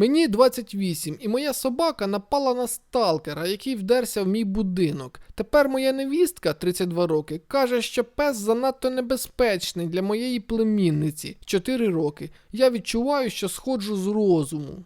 Мені 28, і моя собака напала на сталкера, який вдерся в мій будинок. Тепер моя невістка, 32 роки, каже, що пес занадто небезпечний для моєї племінниці 4 роки. Я відчуваю, що сходжу з розуму.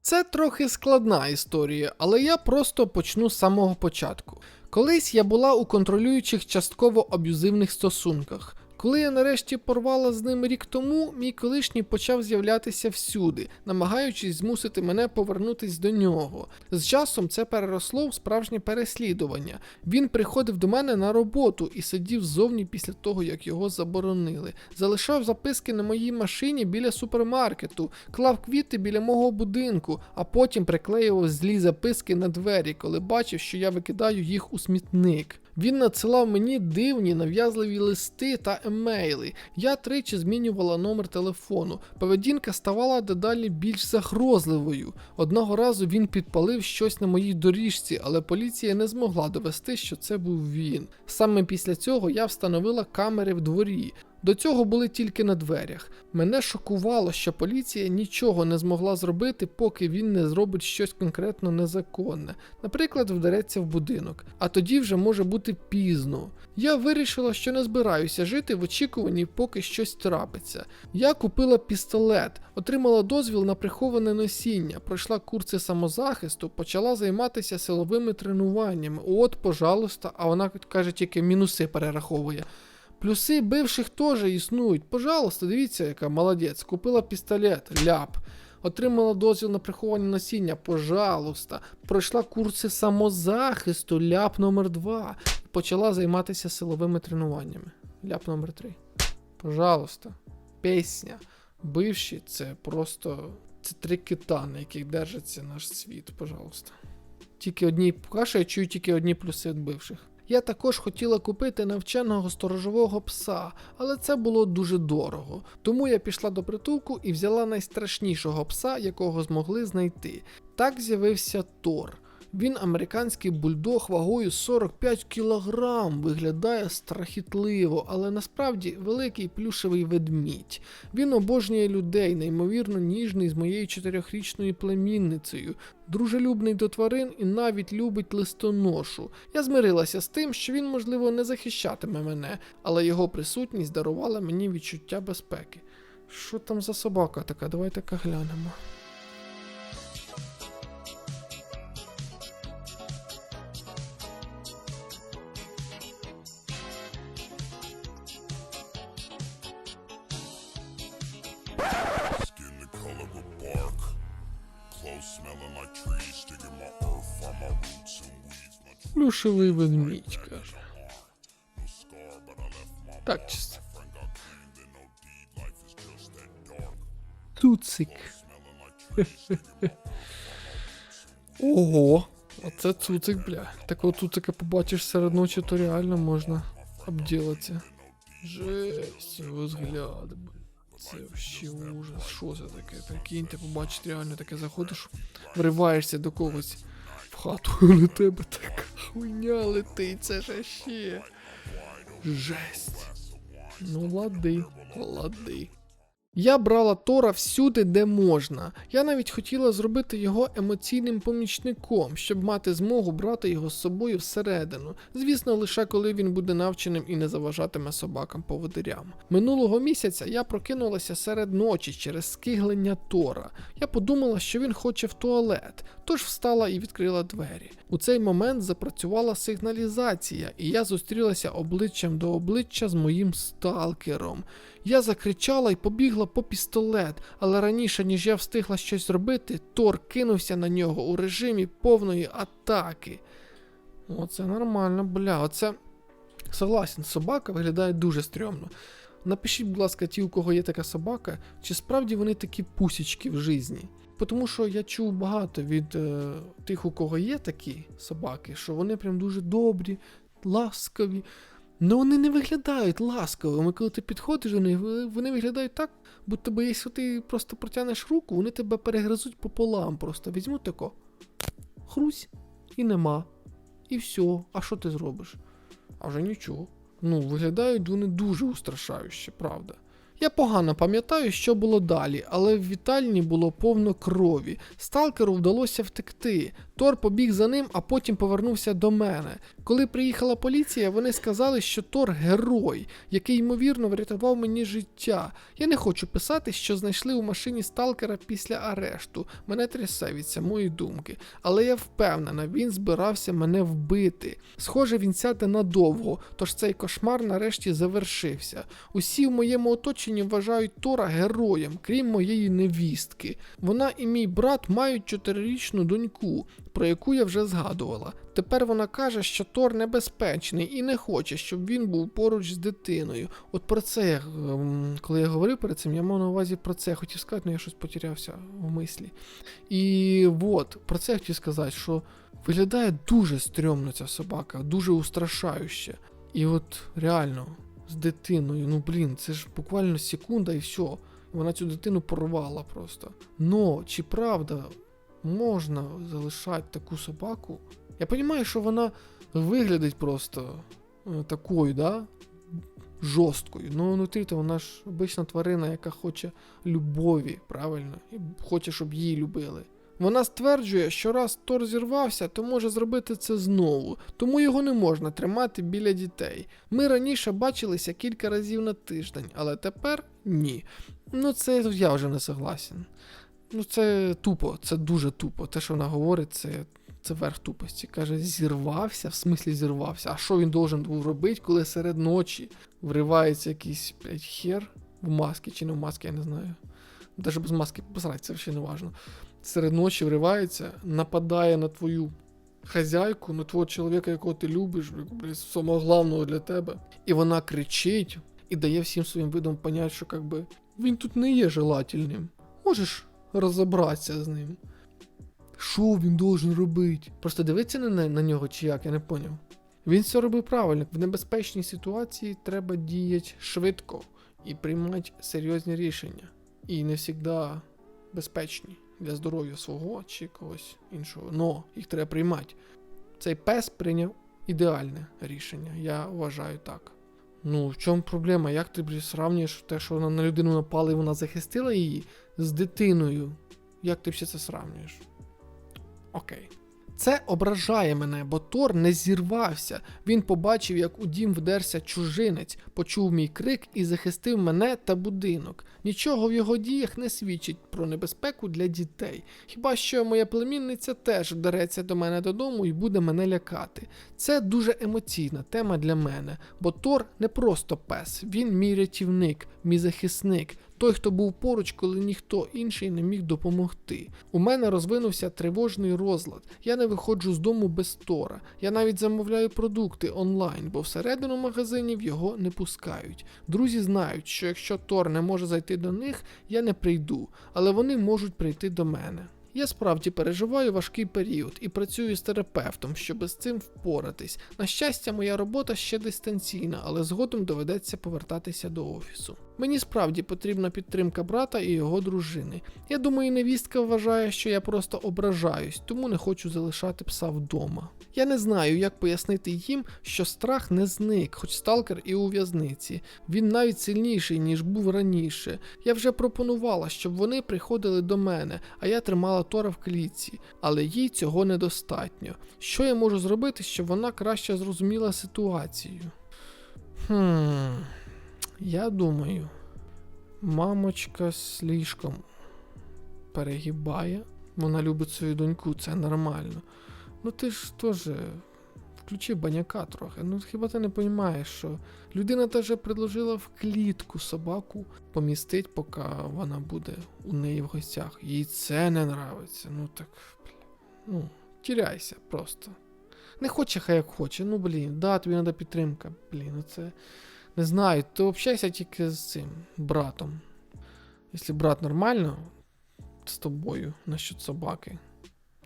Це трохи складна історія, але я просто почну з самого початку. Колись я була у контролюючих частково аб'юзивних стосунках. Коли я нарешті порвала з ним рік тому, мій колишній почав з'являтися всюди, намагаючись змусити мене повернутись до нього. З часом це переросло в справжнє переслідування. Він приходив до мене на роботу і сидів ззовні після того, як його заборонили. Залишав записки на моїй машині біля супермаркету, клав квіти біля мого будинку, а потім приклеював злі записки на двері, коли бачив, що я викидаю їх у смітник. Він надсилав мені дивні нав'язливі листи та емейли. Я тричі змінювала номер телефону. Поведінка ставала дедалі більш загрозливою. Одного разу він підпалив щось на моїй доріжці, але поліція не змогла довести, що це був він. Саме після цього я встановила камери в дворі. До цього були тільки на дверях. Мене шокувало, що поліція нічого не змогла зробити, поки він не зробить щось конкретно незаконне, наприклад, вдареться в будинок. А тоді вже може бути пізно. Я вирішила, що не збираюся жити в очікуванні, поки щось трапиться. Я купила пістолет, отримала дозвіл на приховане носіння, пройшла курси самозахисту, почала займатися силовими тренуваннями. От, пожалуйста, а вона каже, тільки мінуси перераховує. Плюси бивших теж існують. Пожалуйста, дивіться, яка молодець. Купила пістолет, ляп. Отримала дозвіл на приховання носіння, пожалуйста. Пройшла курси самозахисту, ляп номер 2 Почала займатися силовими тренуваннями. Ляп номер 3 Пожалуйста. Пісня. Бивші це просто. Це три кита, на яких держиться наш світ, пожалуйста. Тільки одні каша, я чую тільки одні плюси від бивших. Я також хотіла купити навченого сторожового пса, але це було дуже дорого. Тому я пішла до притулку і взяла найстрашнішого пса, якого змогли знайти. Так з'явився Тор. Він американський бульдог вагою 45 кілограм, виглядає страхітливо, але насправді великий плюшевий ведмідь. Він обожнює людей, неймовірно ніжний з моєю чотирьохрічною племінницею, дружелюбний до тварин і навіть любить листоношу. Я змирилася з тим, що він, можливо, не захищатиме мене, але його присутність дарувала мені відчуття безпеки. Що там за собака така? Давайте-ка глянемо. Life is just that dark. Туцик. Ого! Оце цуцик, бля. Такого цуцика побачиш серед ночі, то реально можна обділатися. Жесть, взгляд, бля. Це вообще ужас. Що це таке? Прикинь, ти побачиш реально таке заходиш, вриваєшся до когось в хату, на тебе така хуйня летить, це ж ще. Жесть. Ну лади, лади. Я брала Тора всюди, де можна. Я навіть хотіла зробити його емоційним помічником, щоб мати змогу брати його з собою всередину. Звісно, лише коли він буде навченим і не заважатиме собакам поводирям. Минулого місяця я прокинулася серед ночі через скиглення Тора. Я подумала, що він хоче в туалет, тож встала і відкрила двері. У цей момент запрацювала сигналізація, і я зустрілася обличчям до обличчя з моїм сталкером. Я закричала і побігла по пістолет, але раніше, ніж я встигла щось зробити, Тор кинувся на нього у режимі повної атаки. Оце нормально, бля, оце. Согласен, собака виглядає дуже стрьомно. Напишіть, будь ласка, ті, у кого є така собака, чи справді вони такі пусічки в житті. Тому що я чув багато від е, тих, у кого є такі собаки, що вони прям дуже добрі, ласкаві. Ну вони не виглядають ласковими. Коли ти підходиш до них, вони виглядають так, будто би якщо ти просто протягнеш руку, вони тебе перегризуть пополам. Просто візьмуть тако. Хрусь і нема. І все. А що ти зробиш? А вже нічого. Ну, виглядають вони дуже устрашающе, правда. Я погано пам'ятаю, що було далі, але в вітальні було повно крові. Сталкеру вдалося втекти. Тор побіг за ним, а потім повернувся до мене. Коли приїхала поліція, вони сказали, що Тор герой, який ймовірно врятував мені життя. Я не хочу писати, що знайшли у машині сталкера після арешту. Мене трясе від самої думки. Але я впевнена, він збирався мене вбити. Схоже, він сяде надовго, тож цей кошмар нарешті завершився. Усі в моєму оточенні вважають Тора героєм, крім моєї невістки. Вона і мій брат мають чотирирічну доньку, про яку я вже згадувала. Тепер вона каже, що Тор небезпечний і не хоче, щоб він був поруч з дитиною. От про це, ем, коли я говорив перед цим, я мав на увазі про це. Хотів сказати, але я щось потерявся в мислі. І от, про це я хотів сказати, що виглядає дуже стрьомно ця собака, дуже устрашающе. І от реально, з дитиною, ну блін, це ж буквально секунда і все. Вона цю дитину порвала просто. Но чи правда можна залишати таку собаку? Я розумію, що вона виглядить просто е, такою, да? Жорсткою. Ну, внутрі то вона ж обична тварина, яка хоче любові, правильно? І хоче, щоб її любили. Вона стверджує, що раз Тор зірвався, то може зробити це знову, тому його не можна тримати біля дітей. Ми раніше бачилися кілька разів на тиждень, але тепер ні. Ну, це я вже не согласен. Ну, це тупо, це дуже тупо. Те, що вона говорить, це, це верх тупості. Каже, зірвався, в смислі зірвався. А що він должен був робити, коли серед ночі вривається якийсь блядь, хер в масці чи не в масці, я не знаю. Даже без маски посрать, це взагалі не важно. Серед ночі вривається, нападає на твою хазяйку, на твого чоловіка, якого ти любиш, самого головного для тебе. І вона кричить і дає всім своїм видом понять, що как би, він тут не є желательним. Можеш розібратися з ним. Що він должен робити? Просто дивитися на, на нього чи як, я не поняв. Він все робив правильно. В небезпечній ситуації треба діяти швидко і приймати серйозні рішення. І не завжди безпечні для здоров'я свого чи когось іншого. Но їх треба приймати. Цей пес прийняв ідеальне рішення. Я вважаю так. Ну, в чому проблема? Як ти блі, сравнюєш те, що вона на людину напала і вона захистила її з дитиною? Як ти все це сравнюєш? Окей. Це ображає мене, бо Тор не зірвався. Він побачив, як у дім вдерся чужинець, почув мій крик і захистив мене та будинок. Нічого в його діях не свідчить про небезпеку для дітей. Хіба що моя племінниця теж вдареться до мене додому і буде мене лякати. Це дуже емоційна тема для мене, бо Тор не просто пес, він мій рятівник, мій захисник. Той, хто був поруч, коли ніхто інший не міг допомогти. У мене розвинувся тривожний розлад. Я не виходжу з дому без Тора. Я навіть замовляю продукти онлайн, бо всередину магазинів його не пускають. Друзі знають, що якщо Тор не може зайти до них, я не прийду, але вони можуть прийти до мене. Я справді переживаю важкий період і працюю з терапевтом, щоб з цим впоратись. На щастя, моя робота ще дистанційна, але згодом доведеться повертатися до офісу. Мені справді потрібна підтримка брата і його дружини. Я думаю, невістка вважає, що я просто ображаюсь, тому не хочу залишати пса вдома. Я не знаю, як пояснити їм, що страх не зник, хоч сталкер і у в'язниці. Він навіть сильніший, ніж був раніше. Я вже пропонувала, щоб вони приходили до мене, а я тримала Тора в клітці, але їй цього недостатньо. Що я можу зробити, щоб вона краще зрозуміла ситуацію? Хм. Я думаю, мамочка слишком перегибає. Вона любить свою доньку, це нормально. Ну ти ж теж включи баняка трохи. Ну хіба ти не розумієш, що людина теж предложила в клітку собаку помістить, поки вона буде у неї в гостях. Їй це не нравиться. Ну так. Ну, тіряйся просто. Не хоче, хай як хоче. Ну блін, да, тобі треба підтримка. Блін, ну це. Не знаю, ти общайся тільки з цим братом. Якщо брат нормально з тобою насчет собаки,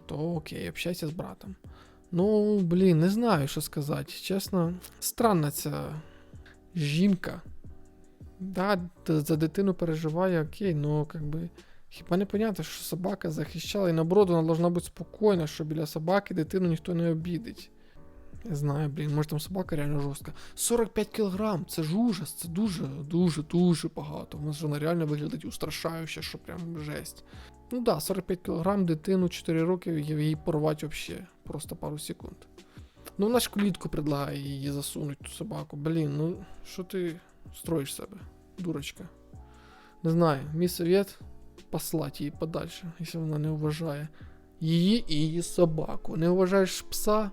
то окей, общайся з братом. Ну, блін, не знаю, що сказати. Чесно, странна ця жінка. Да, за дитину переживає, окей, ну как би. Хіба не понятно, що собака захищала, і наоборот, вона должна бути спокійна, що біля собаки дитину ніхто не обідить. Я знаю, блін, може там собака реально жорстка. 45 кілограм, це ж ужас, це дуже, дуже, дуже багато. Вона реально виглядить устрашающе, що прям жесть. Ну да, 45 кілограм, дитину 4 роки, її порвати взагалі. Просто пару секунд. Ну вона ж клітку предлагає її засунуть ту собаку. Блін, ну що ти строїш себе, дурочка? Не знаю, мій совет послать її подальше, якщо вона не вважає. Її і її собаку. Не вважаєш пса,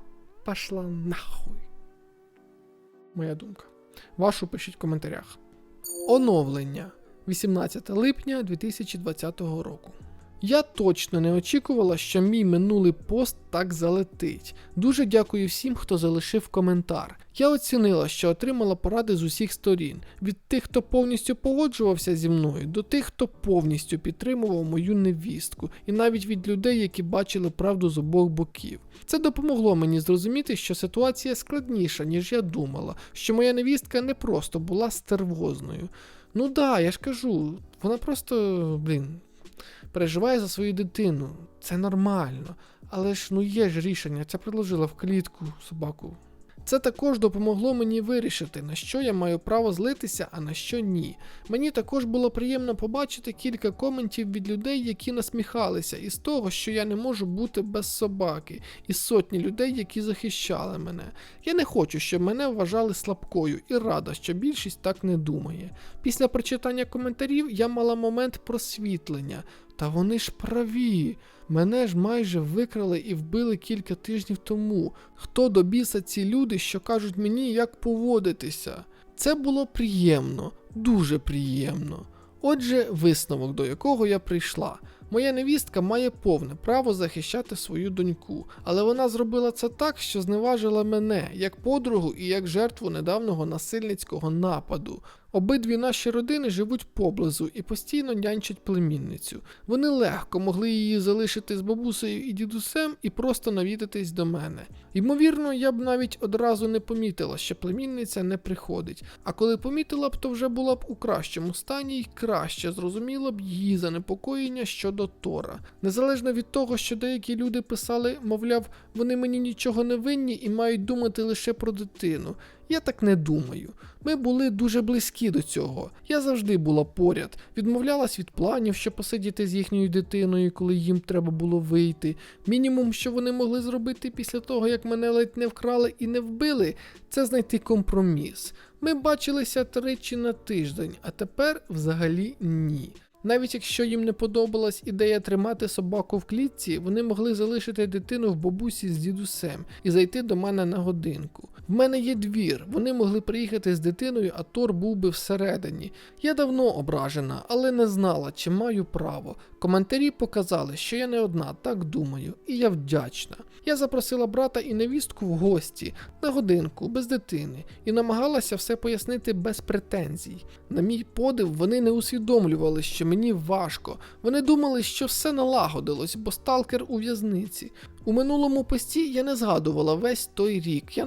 пошла нахуй. Моя думка. Вашу пишіть в коментарях. Оновлення 18 липня 2020 року. Я точно не очікувала, що мій минулий пост так залетить. Дуже дякую всім, хто залишив коментар. Я оцінила, що отримала поради з усіх сторін: від тих, хто повністю погоджувався зі мною, до тих, хто повністю підтримував мою невістку, і навіть від людей, які бачили правду з обох боків. Це допомогло мені зрозуміти, що ситуація складніша, ніж я думала, що моя невістка не просто була стервозною. Ну да, я ж кажу, вона просто, блін, переживає за свою дитину. Це нормально. Але ж ну є ж рішення, це предложила в клітку собаку. Це також допомогло мені вирішити, на що я маю право злитися, а на що ні. Мені також було приємно побачити кілька коментів від людей, які насміхалися, із того, що я не можу бути без собаки, і сотні людей, які захищали мене. Я не хочу, щоб мене вважали слабкою, і рада, що більшість так не думає. Після прочитання коментарів я мала момент просвітлення. Та вони ж праві. Мене ж майже викрали і вбили кілька тижнів тому. Хто до біса ці люди, що кажуть мені, як поводитися? Це було приємно, дуже приємно. Отже, висновок, до якого я прийшла. Моя невістка має повне право захищати свою доньку, але вона зробила це так, що зневажила мене як подругу і як жертву недавнього насильницького нападу. Обидві наші родини живуть поблизу і постійно нянчать племінницю. Вони легко могли її залишити з бабусею і дідусем і просто навідатись до мене. Ймовірно, я б навіть одразу не помітила, що племінниця не приходить. А коли помітила б, то вже була б у кращому стані й краще зрозуміла б її занепокоєння щодо Тора. Незалежно від того, що деякі люди писали, мовляв, вони мені нічого не винні і мають думати лише про дитину. Я так не думаю. Ми були дуже близькі до цього. Я завжди була поряд, відмовлялась від планів, щоб посидіти з їхньою дитиною, коли їм треба було вийти. Мінімум, що вони могли зробити після того, як мене ледь не вкрали і не вбили, це знайти компроміс. Ми бачилися тричі на тиждень, а тепер взагалі ні. Навіть якщо їм не подобалась ідея тримати собаку в клітці, вони могли залишити дитину в бабусі з дідусем і зайти до мене на годинку. В мене є двір, вони могли приїхати з дитиною, а Тор був би всередині. Я давно ображена, але не знала, чи маю право. Коментарі показали, що я не одна, так думаю, і я вдячна. Я запросила брата і невістку в гості на годинку, без дитини, і намагалася все пояснити без претензій. На мій подив, вони не усвідомлювали, що мені важко. Вони думали, що все налагодилось, бо сталкер у в'язниці. У минулому пості я не згадувала весь той рік. Я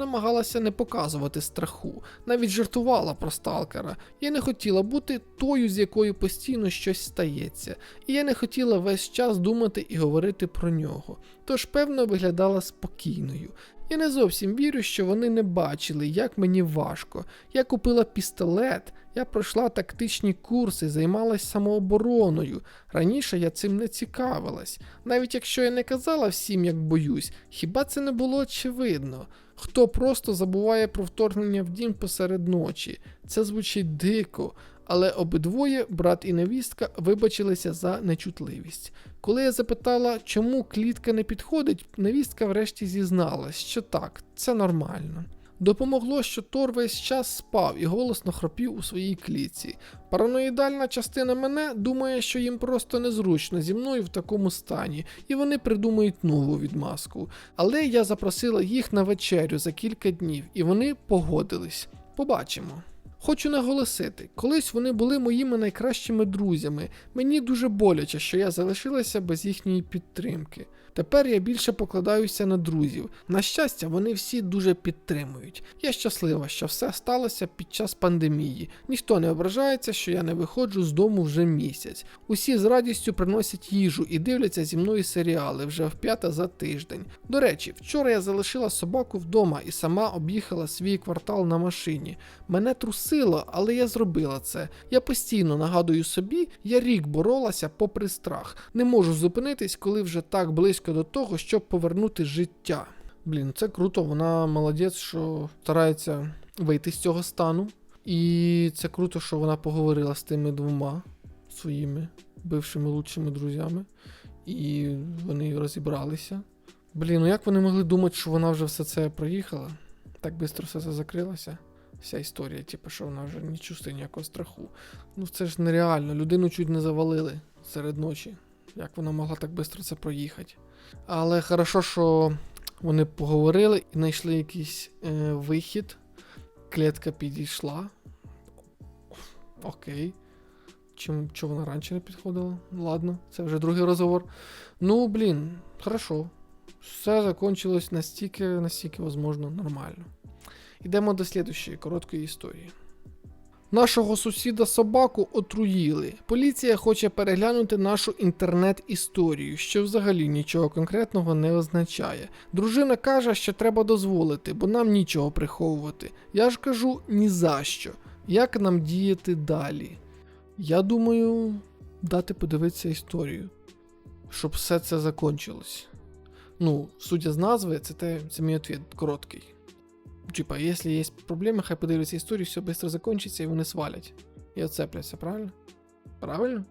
намагалася не показувати страху, навіть жартувала про сталкера. Я не хотіла бути тою, з якою постійно щось стається, і я не хотіла весь час думати і говорити про нього. Тож, певно, виглядала спокійною. Я не зовсім вірю, що вони не бачили, як мені важко. Я купила пістолет, я пройшла тактичні курси, займалась самообороною. Раніше я цим не цікавилась. Навіть якщо я не казала всім, як боюсь, хіба це не було очевидно? Хто просто забуває про вторгнення в дім посеред ночі? Це звучить дико, але обидвоє, брат і невістка, вибачилися за нечутливість. Коли я запитала, чому клітка не підходить, невістка врешті зізналась, що так, це нормально. Допомогло, що Тор весь час спав і голосно хропів у своїй клітці. Параноїдальна частина мене думає, що їм просто незручно зі мною в такому стані, і вони придумають нову відмазку. Але я запросила їх на вечерю за кілька днів, і вони погодились. Побачимо. Хочу наголосити, колись вони були моїми найкращими друзями. Мені дуже боляче, що я залишилася без їхньої підтримки. Тепер я більше покладаюся на друзів. На щастя, вони всі дуже підтримують. Я щаслива, що все сталося під час пандемії. Ніхто не ображається, що я не виходжу з дому вже місяць. Усі з радістю приносять їжу і дивляться зі мною серіали вже вп'яте за тиждень. До речі, вчора я залишила собаку вдома і сама об'їхала свій квартал на машині. Мене трусило, але я зробила це. Я постійно нагадую собі, я рік боролася попри страх. Не можу зупинитись, коли вже так близько до того, щоб повернути життя. Блін, це круто, вона молодець, що старається вийти з цього стану. І це круто, що вона поговорила з тими двома своїми бившими лучшими друзями. І вони розібралися. Блін, ну як вони могли думати, що вона вже все це проїхала? Так швидко все це закрилося. Вся історія, типу, що вона вже не чувствує ніякого страху. Ну це ж нереально. Людину чуть не завалили серед ночі. Як вона могла так швидко це проїхати? Але хорошо, що вони поговорили і знайшли якийсь е, вихід. Клітка підійшла. Окей. Чим чого вона раніше не підходила? Ладно, це вже другий розговор. Ну, блін, хорошо. Все закончилось настільки, настільки, возможно, нормально. Йдемо до слідущої короткої історії. Нашого сусіда собаку отруїли. Поліція хоче переглянути нашу інтернет-історію, що взагалі нічого конкретного не означає. Дружина каже, що треба дозволити, бо нам нічого приховувати. Я ж кажу ні за що. Як нам діяти далі? Я думаю, дати подивитися історію, щоб все це закончилось. Ну, судя з назви, це, те, це мій ответ короткий. Типа, если есть проблемы, хай подивляться історію, все быстро закончится, і вони свалять. І оцепляться, правильно? Правильно?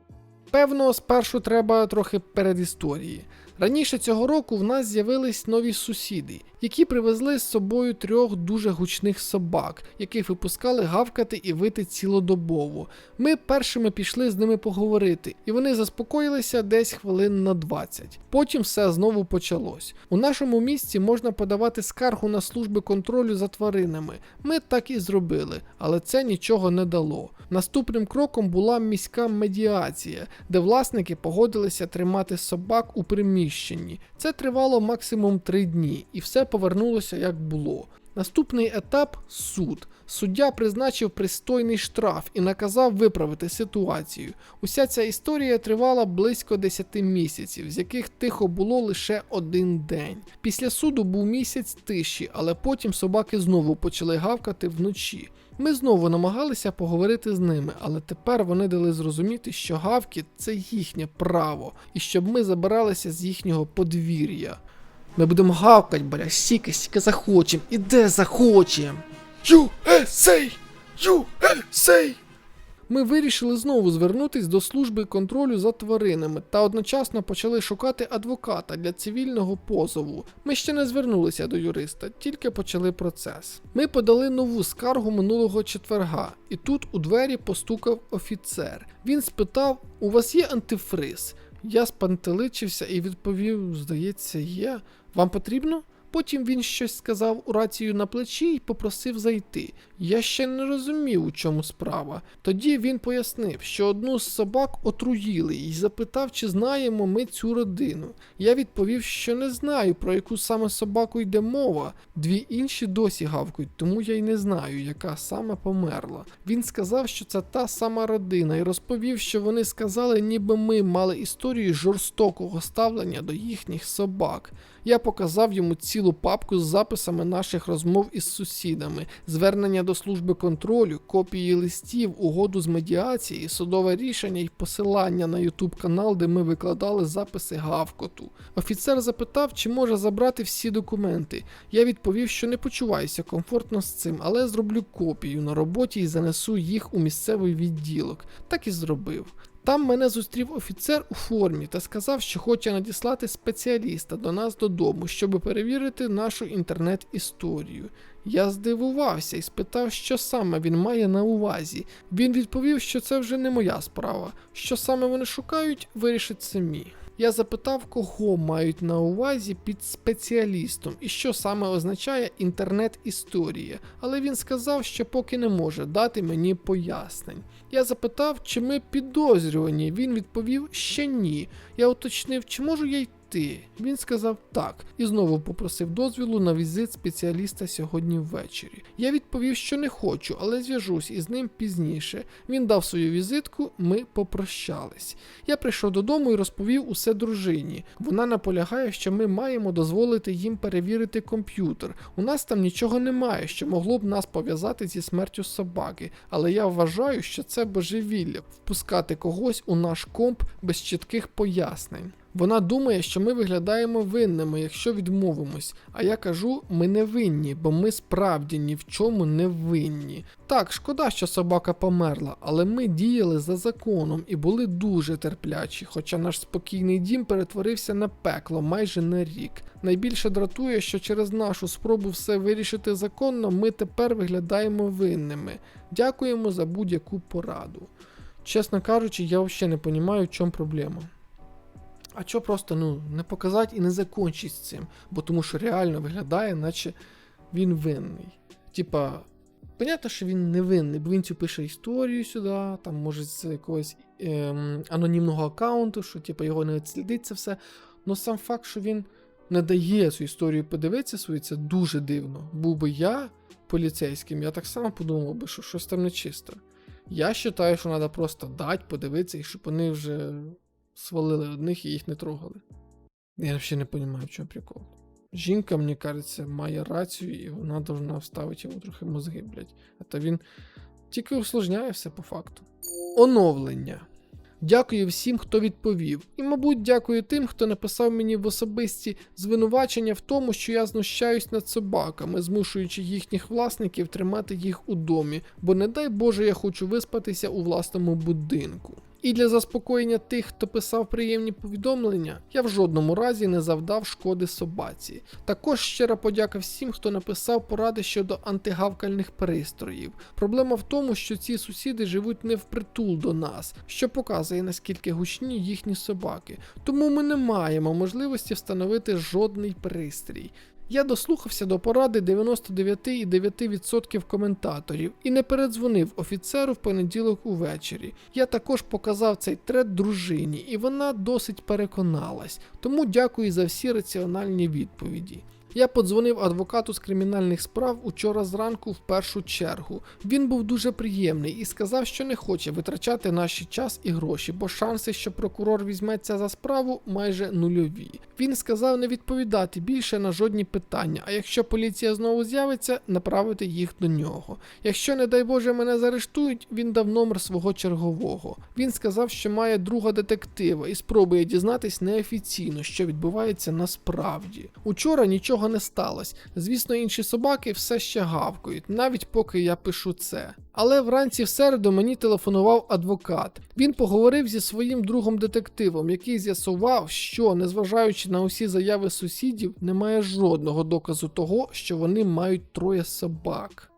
Певно, спершу треба трохи передісторії. Раніше цього року в нас з'явились нові сусіди, які привезли з собою трьох дуже гучних собак, яких випускали гавкати і вити цілодобово. Ми першими пішли з ними поговорити, і вони заспокоїлися десь хвилин на 20. Потім все знову почалось. У нашому місті можна подавати скаргу на служби контролю за тваринами. Ми так і зробили, але це нічого не дало. Наступним кроком була міська медіація, де власники погодилися тримати собак у приміщенні. Це тривало максимум три дні, і все повернулося як було. Наступний етап суд. Суддя призначив пристойний штраф і наказав виправити ситуацію. Уся ця історія тривала близько 10 місяців, з яких тихо було лише один день. Після суду був місяць тиші, але потім собаки знову почали гавкати вночі. Ми знову намагалися поговорити з ними, але тепер вони дали зрозуміти, що гавки це їхнє право, і щоб ми забиралися з їхнього подвір'я. Ми будемо гавкать, бля, стільки, стільки захочем, і де захочем. USA! USA! Ми вирішили знову звернутись до служби контролю за тваринами та одночасно почали шукати адвоката для цивільного позову. Ми ще не звернулися до юриста, тільки почали процес. Ми подали нову скаргу минулого четверга, і тут у двері постукав офіцер. Він спитав: у вас є антифриз? Я спантеличився і відповів: здається, є. Вам потрібно? Потім він щось сказав у рацію на плечі і попросив зайти. Я ще не розумів, у чому справа. Тоді він пояснив, що одну з собак отруїли і запитав, чи знаємо ми цю родину. Я відповів, що не знаю, про яку саме собаку йде мова. Дві інші досі гавкають, тому я й не знаю, яка саме померла. Він сказав, що це та сама родина, і розповів, що вони сказали, ніби ми мали історію жорстокого ставлення до їхніх собак. Я показав йому цілу папку з записами наших розмов із сусідами, звернення до служби контролю, копії листів, угоду з медіації, судове рішення і посилання на YouTube канал, де ми викладали записи гавкоту. Офіцер запитав, чи може забрати всі документи. Я відповів, що не почуваюся комфортно з цим, але зроблю копію на роботі і занесу їх у місцевий відділок. Так і зробив. Там мене зустрів офіцер у формі та сказав, що хоче надіслати спеціаліста до нас додому, щоб перевірити нашу інтернет-історію. Я здивувався і спитав, що саме він має на увазі. Він відповів, що це вже не моя справа. Що саме вони шукають, вирішать самі. Я запитав, кого мають на увазі під спеціалістом і що саме означає інтернет-історія, але він сказав, що поки не може дати мені пояснень. Я запитав, чи ми підозрювані. Він відповів, що ні. Я уточнив, чи можу я й прийти? Він сказав так і знову попросив дозволу на візит спеціаліста сьогодні ввечері. Я відповів, що не хочу, але зв'яжусь із ним пізніше. Він дав свою візитку, ми попрощались. Я прийшов додому і розповів усе дружині. Вона наполягає, що ми маємо дозволити їм перевірити комп'ютер. У нас там нічого немає, що могло б нас пов'язати зі смертю собаки, але я вважаю, що це божевілля впускати когось у наш комп без чітких пояснень. Вона думає, що ми виглядаємо винними, якщо відмовимось. А я кажу, ми не винні, бо ми справді ні в чому не винні. Так, шкода, що собака померла, але ми діяли за законом і були дуже терплячі, хоча наш спокійний дім перетворився на пекло майже на рік. Найбільше дратує, що через нашу спробу все вирішити законно, ми тепер виглядаємо винними. Дякуємо за будь-яку пораду. Чесно кажучи, я взагалі не розумію, в чому проблема. А чо просто ну, не показати і не закончить з цим, бо тому що реально виглядає, наче він винний. Типа, понятно, що він не винний, бо він цю пише історію сюди, там може з якогось ем, анонімного аккаунту, що типа його не відслідить це все. Но сам факт, що він не дає цю історію подивитися свою, це дуже дивно. Був би я поліцейським, я так само подумав би, що щось там нечисто. Я вважаю, що треба просто дати, подивитися, і щоб вони вже свалили одних і їх не трогали. Я взагалі не розумію, в чому прикол. Жінка, мені кажеться, має рацію, і вона должна вставити йому трохи мозги, блядь. А то він тільки усложняє все по факту. Оновлення. Дякую всім, хто відповів. І, мабуть, дякую тим, хто написав мені в особисті звинувачення в тому, що я знущаюсь над собаками, змушуючи їхніх власників тримати їх у домі, бо не дай Боже, я хочу виспатися у власному будинку. І для заспокоєння тих, хто писав приємні повідомлення, я в жодному разі не завдав шкоди собаці. Також щира подяка всім, хто написав поради щодо антигавкальних пристроїв. Проблема в тому, що ці сусіди живуть не впритул до нас, що показує наскільки гучні їхні собаки. Тому ми не маємо можливості встановити жодний пристрій. Я дослухався до поради 99,9% коментаторів і не передзвонив офіцеру в понеділок увечері. Я також показав цей трет дружині, і вона досить переконалась. Тому дякую за всі раціональні відповіді. Я подзвонив адвокату з кримінальних справ учора зранку в першу чергу. Він був дуже приємний і сказав, що не хоче витрачати наш час і гроші, бо шанси, що прокурор візьметься за справу, майже нульові. Він сказав не відповідати більше на жодні питання, а якщо поліція знову з'явиться, направити їх до нього. Якщо, не дай Боже, мене заарештують, він дав номер свого чергового. Він сказав, що має друга детектива і спробує дізнатись неофіційно, що відбувається насправді. Учора нічого не сталося. Звісно, інші собаки все ще гавкають, навіть поки я пишу це. Але вранці в середу мені телефонував адвокат. Він поговорив зі своїм другом детективом, який з'ясував, що, незважаючи на усі заяви сусідів, немає жодного доказу того, що вони мають троє собак.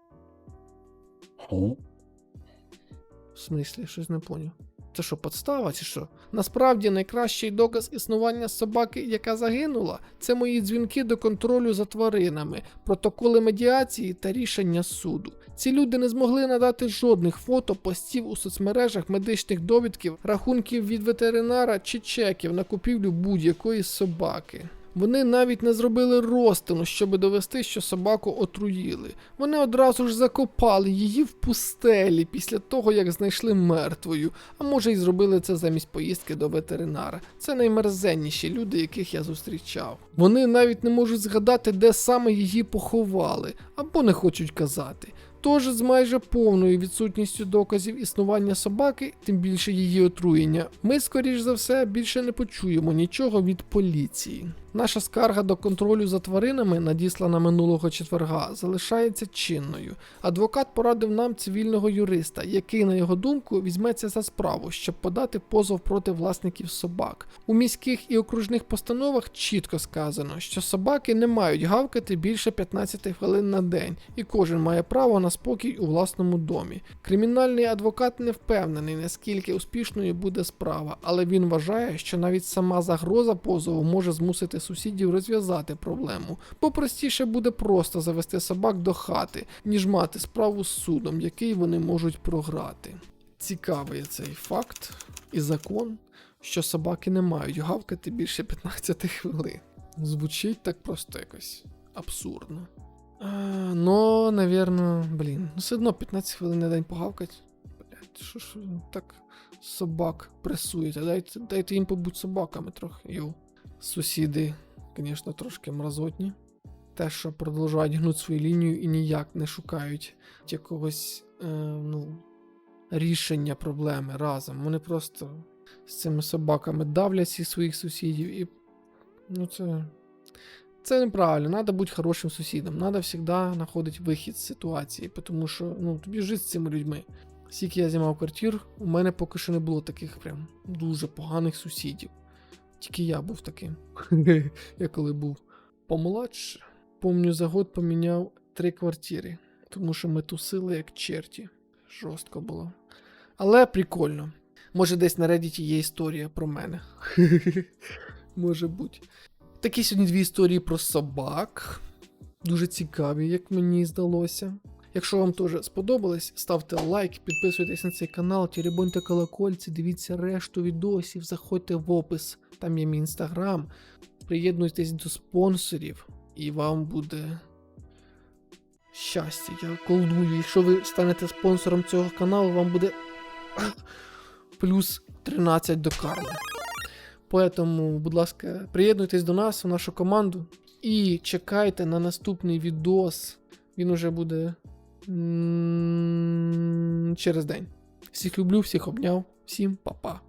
В смислі, щось не поняв. Це що, подстава чи що? Насправді найкращий доказ існування собаки, яка загинула, це мої дзвінки до контролю за тваринами, протоколи медіації та рішення суду. Ці люди не змогли надати жодних фото, постів у соцмережах, медичних довідків, рахунків від ветеринара чи чеків на купівлю будь-якої собаки. Вони навіть не зробили розтину, щоб довести, що собаку отруїли. Вони одразу ж закопали її в пустелі після того, як знайшли мертвою, а може й зробили це замість поїздки до ветеринара. Це наймерзенніші люди, яких я зустрічав. Вони навіть не можуть згадати, де саме її поховали, або не хочуть казати. Тож з майже повною відсутністю доказів існування собаки, тим більше її отруєння, ми, скоріш за все, більше не почуємо нічого від поліції. Наша скарга до контролю за тваринами, надіслана минулого четверга, залишається чинною. Адвокат порадив нам цивільного юриста, який, на його думку, візьметься за справу, щоб подати позов проти власників собак. У міських і окружних постановах чітко сказано, що собаки не мають гавкати більше 15 хвилин на день, і кожен має право на спокій у власному домі. Кримінальний адвокат не впевнений, наскільки успішною буде справа, але він вважає, що навіть сама загроза позову може змусити сусідів розв'язати проблему, бо простіше буде просто завести собак до хати, ніж мати справу з судом, який вони можуть програти. цікавий цей факт і закон, що собаки не мають гавкати більше 15 хвилин. Звучить так просто якось абсурдно. А, ну, навірно, блін, ну все одно 15 хвилин на день погавкать. Блять, що ж так собак пресуєте? Дайте, дайте їм побудь собаками трохи. Йоу. Сусіди, звісно, трошки мразотні. Те, що продовжують гнути свою лінію і ніяк не шукають якогось е, ну, рішення проблеми разом. Вони просто з цими собаками давлять всіх своїх сусідів і. Ну, це. Це неправильно, треба бути хорошим сусідом. Треба завжди знаходити вихід з ситуації, тому що ну, тобі жити з цими людьми. Скільки я знімав квартир, у мене поки що не було таких прям дуже поганих сусідів. Тільки я був таким. я коли був помолодше, помню, за год поміняв три квартири, тому що ми тусили як черті. Жорстко було. Але прикольно. Може, десь на Reddit є історія про мене. Може бути. Такі сьогодні дві історії про собак. Дуже цікаві, як мені здалося. Якщо вам теж сподобалось, ставте лайк, підписуйтесь на цей канал, теребоньте колокольці, дивіться решту відосів, заходьте в опис, там є мій інстаграм. Приєднуйтесь до спонсорів, і вам буде щастя. Я колдую. Якщо ви станете спонсором цього каналу, вам буде плюс 13 до карми. Поэтому, будь ласка, приєднуйтесь до нас, в нашу команду, і чекайте на наступний відос. Він уже буде через день. Всіх люблю, всіх обняв, всім па-па.